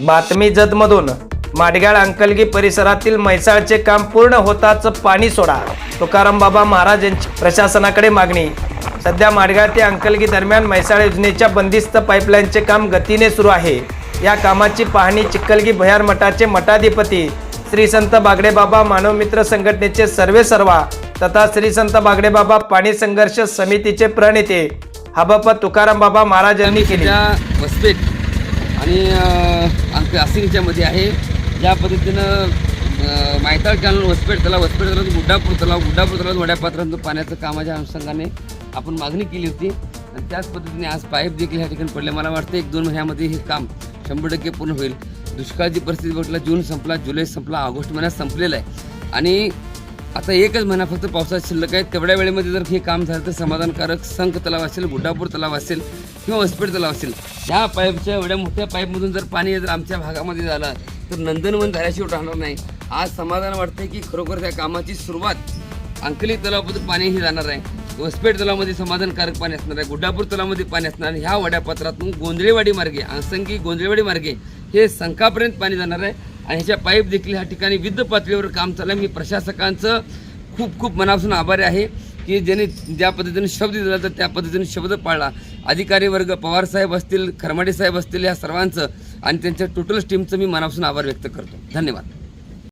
बातमी जतमधून. माडगाळ अंकलगी परिसरातील म्हैसाळचे काम पूर्ण होताच पाणी सोडा. तुकाराम बाबा महाराज यांची प्रशासनाकडे मागणी. सध्या माडगाळ ते अंकलगी दरम्यान म्हैसाळ योजनेच्या बंदिस्त पाईपलाईनचे काम गतीने सुरू आहे. या कामाची पाहणी चिक्कलगी भयार मठाचे मठाधिपती श्री संत बागडे बाबा मानवमित्र संघटनेचे सर्वे सर्वा तथा श्री संत बागडे बाबा पाणी संघर्ष समितीचे प्रणेते हबप तुकाराम बाबा महाराज यांनी केली. आणि आमच्या आसिंगच्यामध्ये आहे. ज्या पद्धतीनं मायताळ कॅनल वसपेट तलाव वसपेट तलाव गुड्डापूर तलाव गुड्डापूर तलाव वड्यापात्रांत पाण्याचं कामाच्या अनुषंगाने आपण मागणी केली होती. आणि त्याच पद्धतीने आज पाईप देखील ह्या ठिकाणी पडले. मला वाटतं एक दोन महिन्यामध्ये हे काम शंभर टक्के पूर्ण होईल. दुष्काळाची परिस्थिती बघितला जून संपला जुलै संपला ऑगस्ट महिन्यात संपलेला आहे. आणि आता एकच महिना फक्त पावसात शिल्लक आहे तेवढ्या वेळेमध्ये जर हे काम झालं तर समाधानकारक संख तलाव असेल गुड्डापूर तलाव असेल किंवा वसपेट तलाव असेल ह्या पाईपच्या एवढ्या मोठ्या पाईपमधून जर पाणी जर आमच्या भागामध्ये झालं तर नंदनवन झाल्याशिवाय राहणार नाही. आज समाधान वाटतंय की खरोखर त्या कामाची सुरुवात अंकली तलावातून पाणीही जाणार आहे. वसपेट तलावामध्ये समाधानकारक पाणी असणार आहे गुड्डापूर तलावामध्ये पाणी असणार आहे. ह्या वड्यापत्रातून गोंधळेवाडी मार्गे आसंगी गोंधळेवाडी मार्गे हे संकापर्यंत पाणी जाणार आहे. आणि ह्याच्या पाईप देखील ह्या ठिकाणी विद्ध पातळीवर काम चाललं. आहे मी प्रशासकांचं खूप खूप मनापासून आभारी आहे की ज्यांनी ज्या पद्धतीने शब्द दिला तर त्या पद्धतीने शब्द पाळला. अधिकारी वर्ग पवार साहेब असतील खरमाडे साहेब असतील या सर्वांचं आणि त्यांच्या टोटल टीमचं मी मनापासून आभार व्यक्त करतो. धन्यवाद.